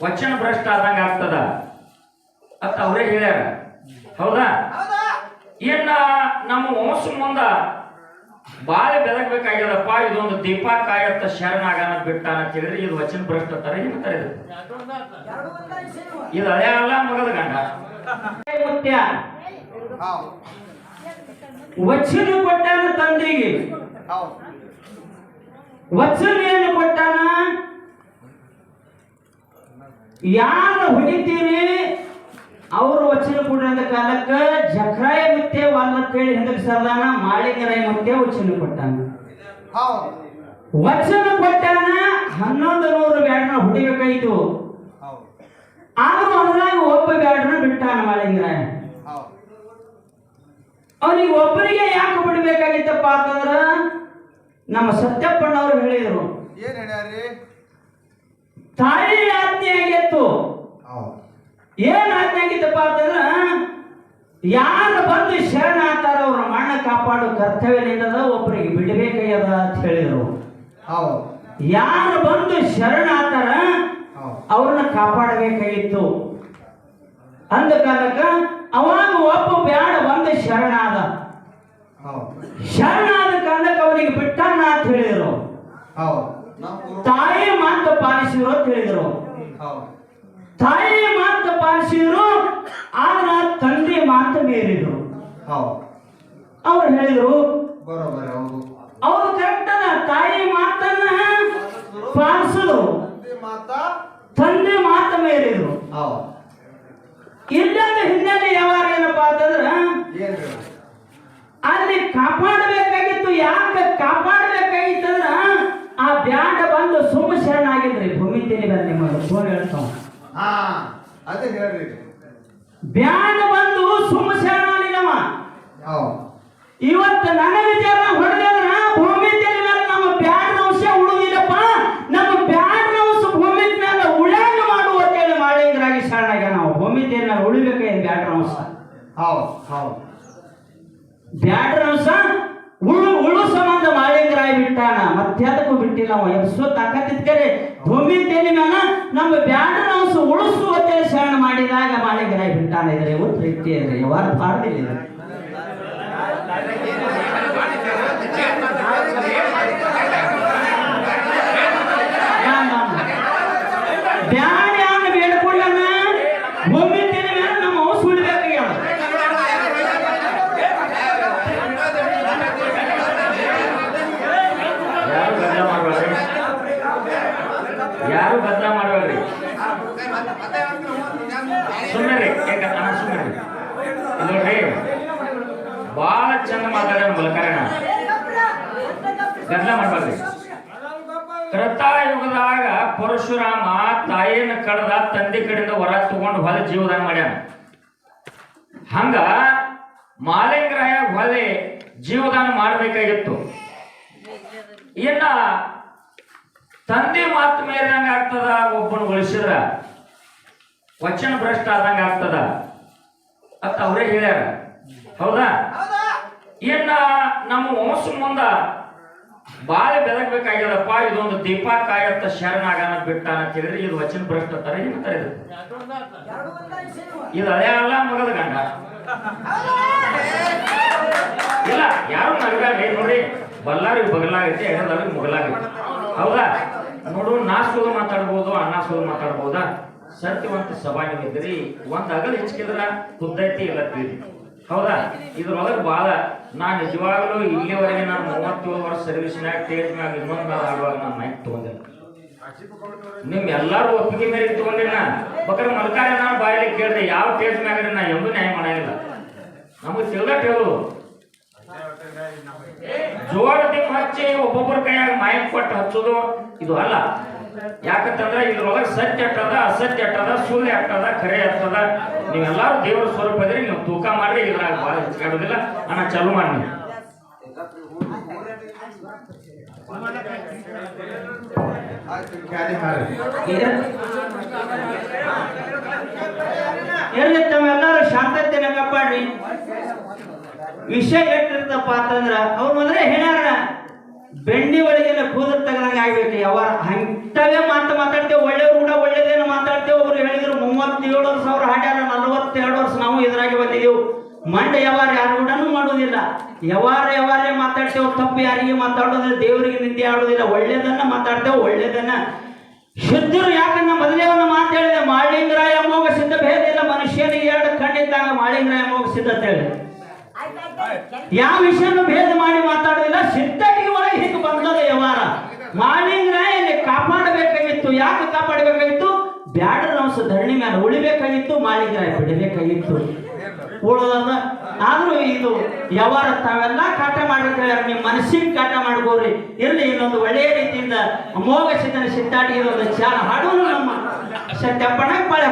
ವಚನ ಭ್ರಷ್ಟ ಆದಂಗ ಆಗ್ತದ? ಅಂತ ಅವರೇ ಹೇಳ್ಯಾರ. ಹೌದಾ? ಏನ ನಮ್ಮ ವಂಶ ಮುಂದ ಬಾಳ ಬೆಳಗ್ಬೇಕಾಗ್ಯದಪ್ಪ ಇದೊಂದು ದೀಪ ಕಾಯತ್ತ ಶರಣಾಗನ ಬಿಟ್ಟ ಅಂತ ಹೇಳಿದ್ರೆ ಇದು ವಚನ ಭ್ರಷ್ಟ ತರ ಏನಂತಾರೆ ಇದು. ಇದು ಹಳೆ ಅಲ್ಲ ಮಗದ ಗಂಡ. ಮುತ್ಯ ವಚನ ಕೊಟ್ಟಾನ ತಂದೆಗೆ. ವಚನ ಏನು ಕೊಟ್ಟಾನ? ಯಾರ ಹೊಡಿತೀರಿ? ಅವರು ವಚನ ಕೊಡಿದ ಕಾಲಕ್ಕೆ ಜಕ್ರಾಯ ಮತ್ತೆ ವಾಲ್ಮತ್ತೇಳಿ ಹಿಂದಕ್ಕೆ ಸರ್ದಾನ ಮಾಳಿಗರಾಯ ಮತ್ತೆ ವಚನ ಕೊಟ್ಟಾನ. ವಚನ ಕೊಟ್ಟಾನ ಹನ್ನೊಂದು ನೂರು ಬ್ಯಾಡ್ನ ಹೊಡಿಬೇಕಾಯ್ತು. ಆದ್ರೂ ಅದ್ರಾಗ ಒಬ್ಬ ಬ್ಯಾಡ್ನ ಬಿಟ್ಟಾನ ಮಾಳಿಂಗರಾಯ. ಅವನಿಗೆ ಒಬ್ಬರಿಗೆ ಯಾಕೆ ಬಿಡ್ಬೇಕಾಗಿತ್ತಪ್ಪ ಅಂತಂದ್ರ ನಮ್ಮ ಸತ್ಯಪ್ಪಣ್ಣವ್ರು ಹೇಳಿದರು. ಏನ್ ಹೇಳ್ಯಾರಿ? ತಾಯಿ ಆಜ್ಞೆ ಆಗಿತ್ತು. ಏನ್ ಆಜ್ಞೆ ಆಗಿತ್ತಪ್ಪ ಅಂತಂದ್ರ ಯಾರು ಬಂದು ಶರಣ ಆಗ್ತಾರ ಅವ್ರ ಮಣ್ಣ ಕಾಪಾಡೋ ಕರ್ತವ್ಯ ಕರ್ತವ್ಯನಿಂದ ಒಬ್ಬರಿಗೆ ಬಿಡಬೇಕಾಗ್ಯದ ಅಂತ ಹೇಳಿದ್ರು. ಯಾರು ಬಂದು ಶರಣ ಆಗ್ತಾರ ಹೌದು. ಅವ್ರನ್ನ ಕಾಪಾಡಬೇಕಾಗಿತ್ತು. ಅಂದ ಕಾಲಕ್ಕ ಅವಾಗ ಒಬ್ಬ ಬ್ಯಾಡ ಬಂದು ಶರಣಾದ ಹೌದು. ಶರಣಾದ ಕಾಲಕ್ಕೆ ಅವನಿಗೆ ಬಿಟ್ಟಾನ ಅಂತ ಹೇಳಿದರು. ತಾಯಿ ಮಾತು ಪಾಲಿಸಿದ್ರು ಅಂತ ಹೇಳಿದರು. ತಾಯಿ ಮಾತು ಪಾಲಿಸಿದ್ರು ಆದ್ರ ತಂದೆ ಮಾತು ಮೀರಿದ್ರು. ಹೌದು ಅವ್ರು ಹೇಳಿದ್ರು ಅವ್ರು ಕರೆಕ್ಟ್ ತಾಯಿ ಮಾತನ್ನ ಪಾಲಿಸಿದ್ರು. ತಂದೆ ಮಾತಾ ಮೀರಿದ್ರು. ಇಲ್ಲೊಂದು ಹಿನ್ನೆಲೆ ಯಾವಾಗ ಏನಪ್ಪಾ ಅಂತಂದ್ರ ಏನ್ರಿ ಅಲ್ಲಿ ಕಾಪಾಡಬೇಕಾಗಿತ್ತು ಯಾಕೆ ಕಾಪಾಡಬೇಕಾಗಿತ್ತಂದ್ರ ಆ ಬ್ಯಾಡ ಬಂದು ಸುಮ್ಮ ಶರಣಾಗಿದ್ರಿ ಭೂಮಿ ತೆಲಿ ಬಂದ ನಿಮ್ಮದು ಫೋನ್ ಹೇಳ್ತಾವ. ಹಾ ಅದೇ ಹೇಳ್ರಿ ಬ್ಯಾಡ ಬಂದು ಸುಮ್ಮ ಶರಣಾಗಿನವ ಹೌದು. ಇವತ್ತು ನನ್ನ ವಿಚಾರ ಹೊಡೆದ್ರ ಭೂಮಿ ಮೇಲೆ ನಮ್ಮ ಬ್ಯಾಡ್ ಅಂಶ ಉಳುದಿಲ್ಲಪ್ಪ. ನಮ್ಮ ಬ್ಯಾಂಡ್ ಅಂಶ ಭೂಮಿ ಮೇಲೆ ಉಳ್ಯಾಗ ಮಾಡುವ ಅಂತೇಳಿ ಮಾಡಿದ್ರಾಗಿ ಶರಣಾಗ ನಾವು ಭೂಮಿ ಮೇಲೆ ಉಳಿಬೇಕಾಗಿದೆ ಬ್ಯಾಡ ಅಂಶ ಹೌದು ಹೌದು. ಬ್ಯಾಡ್ರ ಅಂಶ ಉಳು ಉಳು ಸಂಬಂಧ ಮಾಳಿಂಗರಾಯ ಮತ್ಯಾದಕ್ಕೂ ಬಿಟ್ಟಿಲ್ಲ ಅವ. ಎಬ್ಸೋ ತಾಕತ್ತಿದ್ಕರೆ ಭೂಮಿ ತೇಲಿ ಮ್ಯಾನ ನಮ್ಮ ಬ್ಯಾಡ್ರ ಅಂಶ ಉಳಿಸುವ ಅಂತೇಳಿ ಶರಣ ಮಾಡಿದಾಗ ಮಾಳಿಂಗರಾಯ ಬಿಟ್ಟಾನ. ಇದ್ರೆ ಒಂದು ರೀತಿ ಇದ್ರೆ ಯಾವಾಗ ಪಾಡ್ದಿಲ್ಲ ಇದು. ಬ್ಯಾಡ ಯಾನ ಬೇಡ್ಕೊಳ್ಳನ ಭೂಮಿ ತೆಲಿ ಮೇಲೆ ನಮ್ಮ ಔಸ್ ಉಳಿಬೇಕಾಗ್ಯಾವ ಯಾರು ಬದಲ ಮಾಡ್ಬೇಡ್ರಿ ಯಾರು ಬದಲ ಮಾಡ್ಬೇಡ್ರಿ? ಸುಮ್ಮನೆ ಸುಮ್ಮನೆ ನೋಡ್ರಿ ಭಾಳ ಚಂದ ಮಾತಾಡ್ಯಾನ ಬಲಕರಣ ಗದ್ದಲ ಮಾಡ್ಬೇಡ್ರಿ. ತ್ರತಾಯುಗದಾಗ ಪರಶುರಾಮ ತಾಯಿಯನ್ನು ಕಡ್ದ ತಂದೆ ಕಡೆಯಿಂದ ಹೊರ ತಗೊಂಡು ಹೊಲ ಜೀವದಾನ ಮಾಡ್ಯಾನ. ಹಂಗ ಮಾಲಿಂಗರಾಯ ಹೊಲೆ ಜೀವದಾನ ಮಾಡಬೇಕಾಗಿತ್ತು. ಇನ್ನ ತಂದೆ ಮಾತು ಮೇರಿದಂಗೆ ಆಗ್ತದ ಒಬ್ಬನು ಉಳಿಸಿದ್ರ ವಚನ ಭ್ರಷ್ಟ ಆದಂಗೆ ಆಗ್ತದ ಅಂತ ಅವರೇ ಹೇಳ್ಯಾರ. ಹೌದಾ? ಏನ ನಮ್ಮ ವಂಶ ಮುಂದ ಬಾಳ ಬೆದಕ್ಬೇಕಾಗ್ಯದಪ್ಪ ಇದೊಂದು ದೀಪ ಕಾಯತ್ತ ಶರಣಾಗನ ಬಿಟ್ಟ ಅಂತ ಹೇಳಿದ್ರೆ ಇದು ವಚನ ಭ್ರಷ್ಟ ತರ ಏನಂತಾರೆ ಇದು ಇದು ಹಳೆ ಅಲ್ಲ ಮಗದ ಗಂಡ. ಇಲ್ಲ ಯಾರು ನಗ ನೋಡಿ ಬಲ್ಲಾರಿ ಬಗಲಾಗೈತೆ ಎಡದವ್ರಿಗೆ ಮುಗಲಾಗೈತೆ. ಹೌದಾ? ನೋಡು, ನಾ ಸುಳ್ಳು ಮಾತಾಡ್ಬೋದು, ಅಣ್ಣ ಸುಳ್ಳು ಮಾತಾಡ್ಬೋದಾ? ಸತ್ಯವಂತ ಸಭಾ ಇದ್ರಿ ಒಂದ್ ಅಗಲ್ ಹೆಚ್ಚಿದ್ರ ಕುದ್ದೈತಿ ಇಲ್ಲ ಹೌದಾ? ಇದ್ರೊಳಗೆ ಬಹಳ ನಾ ನಿಜವಾಗ್ಲೂ ಇಲ್ಲಿವರೆಗೆ ನಾನು ಮೂವತ್ತೇಳು ವರ್ಷ ಟೇಟ್ ಮ್ಯಾಗ ಇನ್ನೊಂದು ಮ್ಯಾಲ ಆಡುವಾಗ ನಾನು ಮೈಕ್ ತಗೊಂಡೆ ನಿಮ್ ಎಲ್ಲಾರು ಒಪ್ಪಿಗೆ ಮೇಲೆ ತಗೊಂಡಿಲ್ಲ ಬೇಕಾದ್ರೆ ಮಲ್ಕಾರ, ನಾನು ಬಾಯಲ್ಲಿ ಕೇಳಿದೆ, ಯಾವ ಟೇಟ್ ಮ್ಯಾಗ ನಾ ಎಂದೂ ನ್ಯಾಯ ಮಾಡಂಗಿಲ್ಲ. ನಮಗೆ ತಿಳ್ದ ಹೇಳು. ದಿಕ್ಕ ಹಚ್ಚಿ, ಒಬ್ಬೊಬ್ಬರ ಕೈಯಾಗ ಮಾಯಕ್ ಕೊಟ್ಟು ಹಚ್ಚೋದು ಇದು ಅಲ್ಲ. ಯಾಕಂತಂದ್ರೆ ಇದ್ರೊಳಗೆ ಸತ್ಯ ಅಟ್ಟದ, ಅಸತ್ಯ ಅಟ್ಟದ, ಸುಳ್ಳು ಅಟ್ಟದ ಖರೆ ಅಟ್ಟದ ನೀವೆಲ್ಲರೂ ದೇವರ ಸ್ವರೂಪ ಇದ್ರಿ ನೀವು ತೂಕ ಮಾಡ್ರಿ, ಇದ್ರಾಗ ಭಾಳ ಹೆಚ್ಚಾಗೋದಿಲ್ಲ ಅಣ್ಣ, ಚಾಲು ಮಾಡಿ ಶಾಂತತೆ ಆಯ್ತು ಕ್ಯಾರಿ ವಿಷಯ ಎಟ್ಟಿರ್ತಪ್ಪ ಅಂತಂದ್ರ ಅವ್ರು ಮೊದಲೇ ಹೇಳಾರ ಬೆಂಡಿ ಒಳಗೆಲ್ಲ ಕೂದಲು ತಗಲಂಗ ಆಗ್ಬೇಕು ಯಾವ ಅಂತವೇ ಮಾತು ಮಾತಾಡ್ತೇವೆ ಒಳ್ಳೆ ಊಟ ಒಳ್ಳೇದೇನು ಮಾತಾಡ್ತೇವೆ ಅವ್ರು ಹೇಳಿದ್ರು, ಮೂವತ್ತೇಳು ವರ್ಷ ಅವ್ರು ಹಾಡ್ಯಾರ, ನಲ್ವತ್ತೆರಡು ವರ್ಷ ನಾವು ಇದ್ರಾಗಿ ಬಂದಿದ್ದೀವಿ ಮಂಡ ಯಾವಾರ ಯಾರು ಊಟನೂ ಮಾಡೋದಿಲ್ಲ. ಯಾವಾರ ಯಾವಾರೇ ಮಾತಾಡ್ತೇವೆ, ತಪ್ಪು ಯಾರಿಗೆ ಮಾತಾಡೋದಿಲ್ಲ, ದೇವರಿಗೆ ನಿಂದೆ ಆಡೋದಿಲ್ಲ, ಒಳ್ಳೇದನ್ನ ಮಾತಾಡ್ತೇವೆ, ಒಳ್ಳೇದನ್ನ. ಶುದ್ಧರು ಯಾಕನ್ನ ಮೊದಲೇ ಅವನ ಮಾತು ಹೇಳಿದೆ ಮೋಗ ಸಿದ್ಧ ಭೇದ ಇಲ್ಲ, ಮನುಷ್ಯನಿಗೆ ಎರಡು ಕಣ್ಣಿದ್ದಾಗ ಮಾಳಿಂಗ್ರಾಯ ಮೋಗ ಸಿದ್ಧ ಅಂತ ಹೇಳಿ ಯಾವ ವಿಷಯನೂ ಭೇದ ಮಾಡಿ ಮಾತಾಡೋದಿಲ್ಲ. ಸಿದ್ಧಟಿಗೆ ಒಳಗೆ ಹೀಗೆ ಬಂದದ ವ್ಯವಹಾರ. ಮಾಳಿಂಗರಾಯಲ್ಲಿ ಕಾಪಾಡಬೇಕಾಗಿತ್ತು. ಯಾಕೆ ಕಾಪಾಡಬೇಕಾಗಿತ್ತು? ಬ್ಯಾಡರ ಅಂಶ ಧರಣಿ ಮೇಲೆ ಉಳಿಬೇಕಾಗಿತ್ತು ಮಾಡಿದ್ರೆ ಬಿಡಬೇಕಾಗಿತ್ತು. ಉಳದ ಆದ್ರೂ ಇದು ವ್ಯವಹಾರ ತಾವೆಲ್ಲ ಕಾಟ ಮಾಡಿರ್ತಾರೆ ನಿಮ್ಮ ಮನಸ್ಸಿಗೆ ಕಾಟ ಮಾಡ್ಕೋರಿ ಇರ್ಲಿ, ಇನ್ನೊಂದು ಒಳ್ಳೆಯ ರೀತಿಯಿಂದ ಅಮೋಘ ಸಿದ್ಧನ ಸಿದ್ಧಾಟಿಗೆ ಒಂದು ಚಾಲ ಹಾಡೋನು ನಮ್ಮ. ಸತ್ಯಪ್ಪಣ ಪಾಳೆ